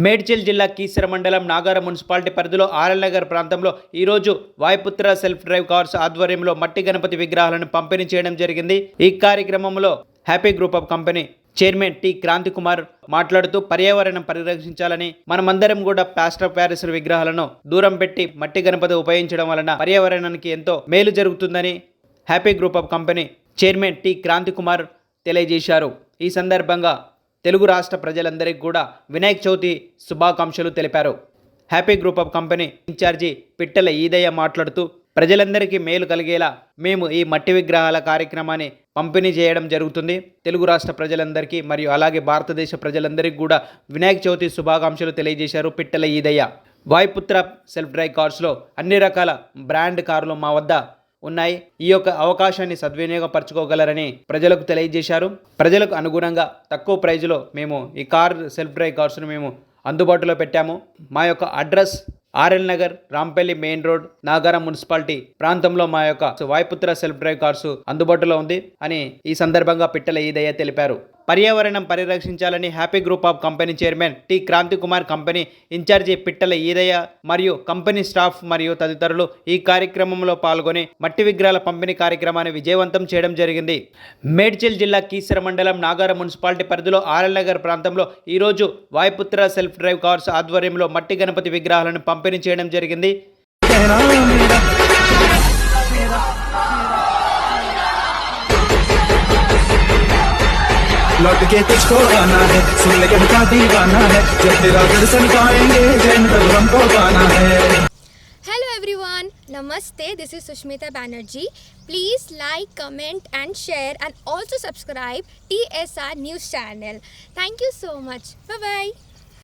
మేడ్చల్ జిల్లా కీసర మండలం నాగార మున్సిపాలిటీ పరిధిలో ఆర్ఎల్ నగర్ ప్రాంతంలో ఈరోజు వాయుపుత్ర సెల్ఫ్ డ్రైవ్ కార్స్ ఆధ్వర్యంలో మట్టి గణపతి విగ్రహాలను పంపిణీ చేయడం జరిగింది. ఈ కార్యక్రమంలో Happy group of company chairman T Kranthi Kumar మాట్లాడుతూ పర్యావరణం పరిరక్షించాలని మనమందరం కూడా ప్లాస్టర్ ప్యారిస్ విగ్రహాలను దూరం పెట్టి మట్టి గణపతి ఉపయోగించడం వలన పర్యావరణానికి ఎంతో మేలు జరుగుతుందని Happy group of company chairman T Kranthi Kumar తెలియజేశారు. ఈ సందర్భంగా తెలుగు రాష్ట్ర ప్రజలందరికీ కూడా వినాయక చవితి శుభాకాంక్షలు తెలిపారు. Happy group of company incharge Pittala Edaiah మాట్లాడుతూ ప్రజలందరికీ మేలు కలిగేలా మేము ఈ మట్టి విగ్రహాల కార్యక్రమాన్ని పంపిణీ చేయడం జరుగుతుంది. తెలుగు రాష్ట్ర ప్రజలందరికీ మరియు అలాగే భారతదేశ ప్రజలందరికీ కూడా వినాయక చవితి శుభాకాంక్షలు తెలియజేశారు పిట్టల ఈదయ్య. వాయుపుత్ర సెల్ఫ్ డ్రైవ్ కార్స్లో అన్ని రకాల బ్రాండ్ కార్లు మా వద్ద ఉన్నాయి. ఈ యొక్క అవకాశాన్ని సద్వినియోగపరచుకోగలరని ప్రజలకు తెలియజేశారు. ప్రజలకు అనుగుణంగా తక్కువ ప్రైజ్లో మేము ఈ కార్ సెల్ఫ్ డ్రైవ్ కార్స్ను మేము అందుబాటులో పెట్టాము. మా యొక్క address RL Nagar Rampalli main road Nagaram municipality ప్రాంతంలో మా యొక్క వాయుపుత్ర సెల్ఫ్ డ్రైవ్ కార్సు అందుబాటులో ఉంది అని ఈ సందర్భంగా పిట్టల ఈదయ్య తెలిపారు. పర్యావరణం పరిరక్షించాలని Happy group of company chairman T Kranthi Kumar company incharge Pittala Edaiah మరియు కంపెనీ స్టాఫ్ మరియు తదితరులు ఈ కార్యక్రమంలో పాల్గొని మట్టి విగ్రహాల పంపిణీ కార్యక్రమాన్ని విజయవంతం చేయడం జరిగింది. మేడ్చల్ జిల్లా కీసర మండలం నాగార మున్సిపాలిటీ పరిధిలో ఆర్ఎల్ నగర్ ప్రాంతంలో ఈరోజు వాయుపుత్ర సెల్ఫ్ డ్రైవ్ కార్స్ ఆధ్వర్యంలో మట్టి గణపతి విగ్రహాలను పంపిణీ చేయడం జరిగింది. लौट के तुझको आना है। सुन के का दीवाना है। जब तेरा दर्शन पाएँगे, जैन तब हमको गाना है। हेलो एवरीवन नमस्ते this is Sushmita Banerjee. Please like comment and share and also subscribe T S R news channel thank you so much bye bye